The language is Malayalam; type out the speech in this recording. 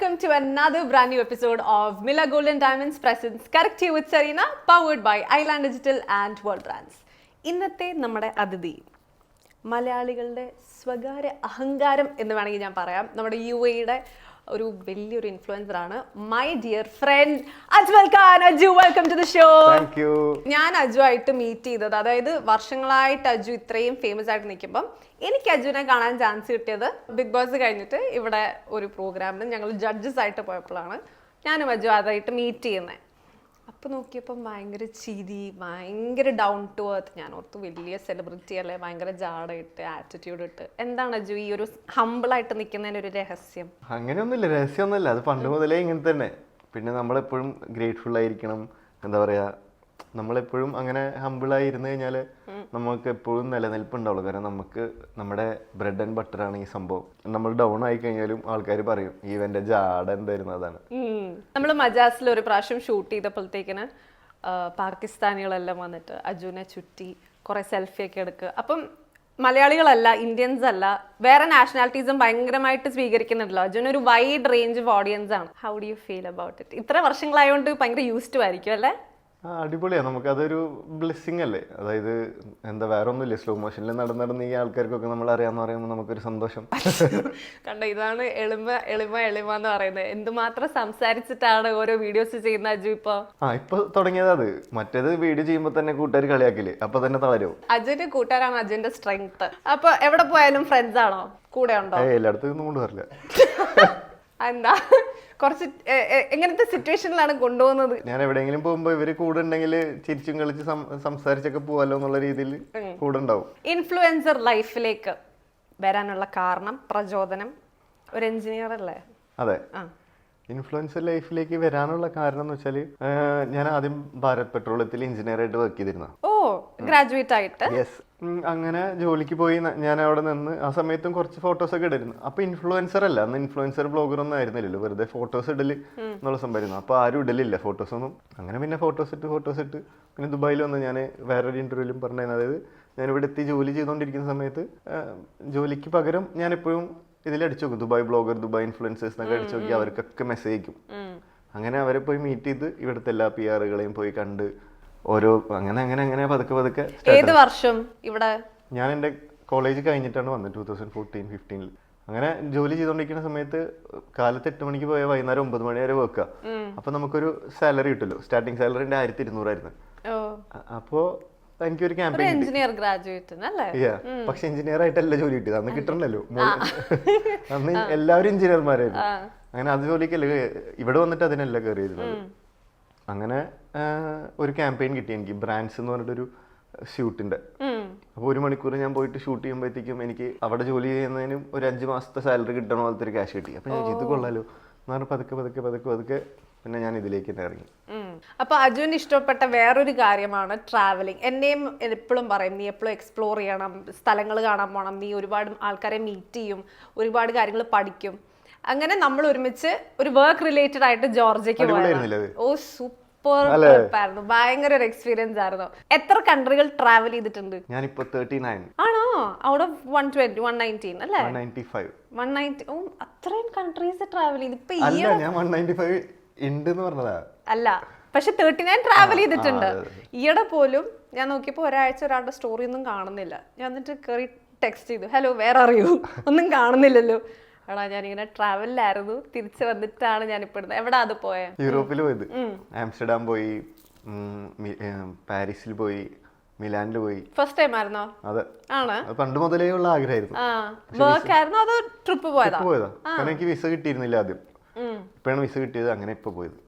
welcome to another brand new episode of Miller Golden Diamonds Presents Correct You with Serena, powered by Island Digital and World Brands. ഇന്നത്തെ നമ്മുടെ അതിഥി മലയാളികളുടെ സ്വകാര്യ അഹങ്കാരം എന്ന് വേണമെങ്കിൽ ഞാൻ പറയാം നമ്മുടെ യു എയുടെ ഒരു വലിയൊരു ഇൻഫ്ലുവൻസർ ആണ്. My dear friend Ajmal Khan. Aju welcome to the show ഞാൻ അജു ആയിട്ട് മീറ്റ് ചെയ്തത് അതായത് വർഷങ്ങളായിട്ട് അജു ഇത്രയും ഫേമസ് ആയിട്ട് നിൽക്കുമ്പം എനിക്ക് അജുവിനെ കാണാൻ ചാൻസ് കിട്ടിയത് ബിഗ് ബോസ് കഴിഞ്ഞിട്ട് ഇവിടെ ഒരു പ്രോഗ്രാമിൽ ഞങ്ങൾ ജഡ്ജസ് ആയിട്ട് പോയപ്പോഴാണ്. ഞാനും അജു അതായിട്ട് മീറ്റ് ചെയ്യുന്നത് അപ്പോൾ നോക്കിയപ്പം ഭയങ്കര ചിരി ഭയങ്കര ഡൗൺ ടു എർത്ത് ഞാൻ ഓർത്ത് വലിയ സെലിബ്രിറ്റി അല്ലേ ഭയങ്കര ജാടയിട്ട് ആറ്റിറ്റ്യൂഡ് ഇട്ട്. എന്താണ് അജു ഈ ഒരു ഹമ്പിളായിട്ട് നിൽക്കുന്നതിന് ഒരു രഹസ്യം? അങ്ങനെയൊന്നുമില്ല രഹസ്യമൊന്നുമില്ല. അത് പണ്ട് മുതലേ ഇങ്ങനെ തന്നെ. പിന്നെ നമ്മളെപ്പോഴും ഗ്രേറ്റ്ഫുൾ ആയിരിക്കണം. എന്താ പറയാ നമ്മളെപ്പോഴും അങ്ങനെ ഹമ്പിളായി ഇരുന്ന് കഴിഞ്ഞാൽ നമുക്ക് എപ്പോഴും നിലനിൽപ്പുണ്ടാവുള്ളൂ. കാരണം നമുക്ക് നമ്മുടെ ബ്രെഡ് ആൻഡ് ബട്ടർ ആണ് ഈ സംഭവം. നമ്മൾ ഡൗൺ ആയി കഴിഞ്ഞാലും ആൾക്കാർ പറയും ഈ ജാഡ ജാട എന്തായിരുന്നു അതാണ്? നമ്മൾ മജാസിൽ ഒരു പ്രാവശ്യം ഷൂട്ട് ചെയ്തപ്പോഴത്തേക്കിന് പാകിസ്ഥാനികളെല്ലാം വന്നിട്ട് അജുനെ ചുറ്റി കുറെ സെൽഫി ഒക്കെ എടുക്കുക അപ്പം മലയാളികളല്ല ഇന്ത്യൻസ് അല്ല വേറെ നാഷണാലിറ്റീസും ഭയങ്കരമായിട്ട് സ്വീകരിക്കുന്നുണ്ടല്ലോ. അജുൻ ഒരു വൈഡ് റേഞ്ച് ഓഫ് ഓഡിയൻസ് ആണ്. How do you feel about it ഇത്ര വർഷങ്ങളായതുകൊണ്ട് ഭയങ്കര യൂസ്ഡ് ആയിരിക്കും അല്ലേ? അടിപൊളിയാണ് നമുക്കതൊരു ബ്ലെസ്സിങ് അല്ലേ അതായത് എന്താ വേറെ ഒന്നുമില്ല സ്ലോ മോഷനിൽ നടന്ന് നടന്ന് ഈ ആൾക്കാർക്കൊക്കെ നമ്മൾ അറിയാന്ന് പറയുമ്പോൾ നമുക്കൊരു സന്തോഷം. കണ്ട ഇതാണ് എളിമ എളിമ എളിമ എന്ന് പറയുന്നത്. എന്തുമാത്രം സംസാരിച്ചിട്ടാണ് ഓരോ വീഡിയോസ് ചെയ്യുന്ന അജു ഇപ്പൊ? ആ ഇപ്പൊ തുടങ്ങിയത് അത്. മറ്റേത് വീഡിയോ ചെയ്യുമ്പോൾ തന്നെ കൂട്ടുകാർ കളിയാക്കില്ലേ? അപ്പൊ തന്നെ തളരും. അജുന്റെ കൂട്ടുകാരാണ് അജുന്റെ സ്ട്രെങ്ത് അപ്പൊ എവിടെ പോയാലും ഫ്രണ്ട്സ് ആണോ? കൂടെ ഉണ്ടോ? എല്ലായിടത്തും ഒന്നും കൊണ്ടുവരില്ല. എന്താ? കുറച്ച് എങ്ങനത്തെ സിറ്റുവേഷനിലാണ് കൊണ്ടുപോകുന്നത്? ഞാൻ എവിടെയെങ്കിലും പോകുമ്പോൾ ഇവർ കൂടെ ഉണ്ടെങ്കിൽ ചിരിച്ചും കളിച്ച് സംസാരിച്ചൊക്കെ പോവാലോ എന്നുള്ള രീതിയിൽ കൂടെ ഉണ്ടാവും. ഇൻഫ്ലുവൻസർ ലൈഫിലേക്ക് വരാനുള്ള കാരണം പ്രചോദനം. ഒരു എഞ്ചിനീയർ അല്ലേ? അതെ. ഇൻഫ്ലുവൻസർ ലൈഫിലേക്ക് വരാനുള്ള കാരണം എന്ന് വെച്ചാൽ ഞാൻ ആദ്യം ഭാരത് പെട്രോളിയത്തിൽ എഞ്ചിനീയർ ആയിട്ട് വർക്ക് ചെയ്തിരുന്ന ഓ ഗ്രാജുവേറ്റ് ആയിട്ട്? യെസ് അങ്ങനെ ജോലിക്ക് പോയി ഞാൻ അവിടെ നിന്ന് ആ സമയത്തും കുറച്ച് ഫോട്ടോസ് ഒക്കെ ഇടായിരുന്നു അപ്പൊ ഇൻഫ്ലുവൻസർ അല്ല അന്ന് ഇൻഫ്ലുവൻസർ ബ്ലോഗർ ഒന്നും ആയിരുന്നില്ലല്ലോ. വെറുതെ ഫോട്ടോസ് ഇടൽ എന്നുള്ള സംഭവമായിരുന്നു. അപ്പൊ ആരും ഇടലില്ല ഫോട്ടോസ് ഒന്നും. അങ്ങനെ പിന്നെ ഫോട്ടോസ് ഇട്ട് ഫോട്ടോസ് ഇട്ട്. പിന്നെ ദുബായിൽ വന്ന് ഞാൻ വേറൊരു ഇന്റർവ്യൂലും പറഞ്ഞത് അതായത് ഞാൻ ഇവിടെ എത്തി ജോലി ചെയ്തുകൊണ്ടിരിക്കുന്ന സമയത്ത് ജോലിക്ക് പകരം ഞാൻ എപ്പോഴും ഇതിൽ അടിച്ചു നോക്കും. ദുബായ് ബ്ലോഗർ ദുബായ് ഇൻഫ്ലുവൻസേഴ്സ് എന്നൊക്കെ അടിച്ചു നോക്കി അവർക്കൊക്കെ മെസ്സേജ് അയക്കും. അങ്ങനെ അവരെ പോയി മീറ്റ് ചെയ്ത് ഇവിടുത്തെ എല്ലാ പി ആറുകളെയും പോയി കണ്ട് ഓരോ അങ്ങനെ അങ്ങനെ അങ്ങനെ പതുക്കെ പതുക്കെ ഏത് വർഷം ഇവിടെ? ഞാൻ എന്റെ കോളേജ് കഴിഞ്ഞിട്ടാണ് വന്നത് ടൂ തൗസൻഡ് ഫോർട്ടീൻ ഫിഫ്റ്റീനിൽ അങ്ങനെ ജോലി ചെയ്തുകൊണ്ടിരിക്കുന്ന സമയത്ത് കാലത്ത് എട്ട് മണിക്ക് പോയ വൈകുന്നേരം ഒമ്പത് മണി വരെ വെക്കുക അപ്പൊ നമുക്കൊരു സാലറി കിട്ടുമല്ലോ സ്റ്റാർട്ടിംഗ് സാലറി എന്റെ ആയിരത്തി ഇരുന്നൂറായിരുന്നു അപ്പോൾ അപ്പോ എനിക്കൊരു ക്യാമ്പയിൻ എഞ്ചിനീയർ ഗ്രാജുവേറ്റ്. പക്ഷെ എഞ്ചിനീയർ ആയിട്ടല്ല ജോലി കിട്ടിയത്. അന്ന് കിട്ടണല്ലോ. അന്ന് എല്ലാവരും എഞ്ചിനീയർമാരായിരുന്നു അങ്ങനെ അത് ജോലിക്കല്ല ഇവിടെ വന്നിട്ട് അതിനല്ല കയറിയിരുന്നത് അങ്ങനെ ഒരു ക്യാമ്പയിൻ കിട്ടി എനിക്ക്. ബ്രാൻഡ്സ് എന്ന് പറഞ്ഞിട്ടൊരു ഷൂട്ടിന്റെ അപ്പൊ അപ്പോൾ ഒരു മണിക്കൂർ ഞാൻ പോയിട്ട് ഷൂട്ട് ചെയ്യുമ്പോഴത്തേക്കും എനിക്ക് അവിടെ ജോലി ചെയ്യുന്നതിനും ഒരു അഞ്ച് മാസത്തെ സാലറി കിട്ടണ പോലത്തെ ഒരു ക്യാഷ് കിട്ടി. അപ്പോൾ ഞാൻ ഇത് കൊള്ളാലോ. എന്ന് പറഞ്ഞാൽ പതുക്കെ പതുക്കെ പതുക്കെ പതുക്കെ പിന്നെ ഞാൻ ഇതിലേക്ക് തന്നെ ഇറങ്ങി. അപ്പൊ അജുവിന് ഇഷ്ടപ്പെട്ട വേറൊരു കാര്യമാണ് ട്രാവലിംഗ് എന്നെയും എപ്പോഴും പറയും നീ എപ്പോഴും എക്സ്പ്ലോർ ചെയ്യണം. സ്ഥലങ്ങൾ കാണാൻ പോകണം നീ ഒരുപാട് ആൾക്കാരെ മീറ്റ് ചെയ്യും. ഒരുപാട് കാര്യങ്ങൾ പഠിക്കും. അങ്ങനെ നമ്മൾ ഒരുമിച്ച് ഒരു വർക്ക് റിലേറ്റഡ് ആയിട്ട് ജോർജയ്ക്ക് അടിപൊളിയായിരുന്നില്ലേ ഓ സൂപ്പർ ട്രിപ്പായിരുന്നു ഭയങ്കര ഒരു എക്സ്പീരിയൻസ് ആയിരുന്നു. എത്ര കൺട്രികൾ ട്രാവൽ ചെയ്തിട്ടുണ്ട്? ഞാനിപ്പോ തേർട്ടി നയൻ ആണോ out of one twenty one nineteen അല്ലേ വൺ നയന്റി ഓ അത്രയും കൺട്രീസ് ട്രാവൽ ചെയ്ത്. ഇപ്പൊ ഈ പറഞ്ഞതാ. അല്ല പക്ഷെ തേർട്ടി നയൻ ട്രാവൽ ചെയ്തിട്ടുണ്ട്. ഈയിടെ പോലും ഞാൻ നോക്കിയപ്പോൾ ഒരാഴ്ച ഒരാളുടെ സ്റ്റോറി ഒന്നും കാണുന്നില്ല. ഞാൻ എന്നിട്ട് കയറി ടെക്സ്റ്റ് ചെയ്തു. ഹലോ വേറെ അറിയൂ ഒന്നും കാണുന്നില്ലല്ലോ. എടാ ഞാനിങ്ങനെ ട്രാവലിലായിരുന്നു തിരിച്ചു വന്നിട്ടാണ് ഞാൻ ഇപ്പൊ എവിടാ അത് പോയത് യൂറോപ്പിൽ പോയത്. ആംസ്റ്റർഡാം പോയി പാരീസിൽ പോയി മിലാനിൽ പോയി. ഫസ്റ്റ് ടൈം ആയിരുന്നോ? അതെ. ആണ്. പണ്ട് മുതലേ ഉള്ള ആഗ്രഹമായിരുന്നു. വർക്ക് ആയിരുന്നോ അതോ ട്രിപ്പ് പോയതാ? പോയതാ. കാരണം എനിക്ക് വിസ കിട്ടിയിരുന്നില്ല ആദ്യം. ഇപ്പോഴാണ് വിസ കിട്ടിയത് അങ്ങനെ ഇപ്പൊ പോയത്.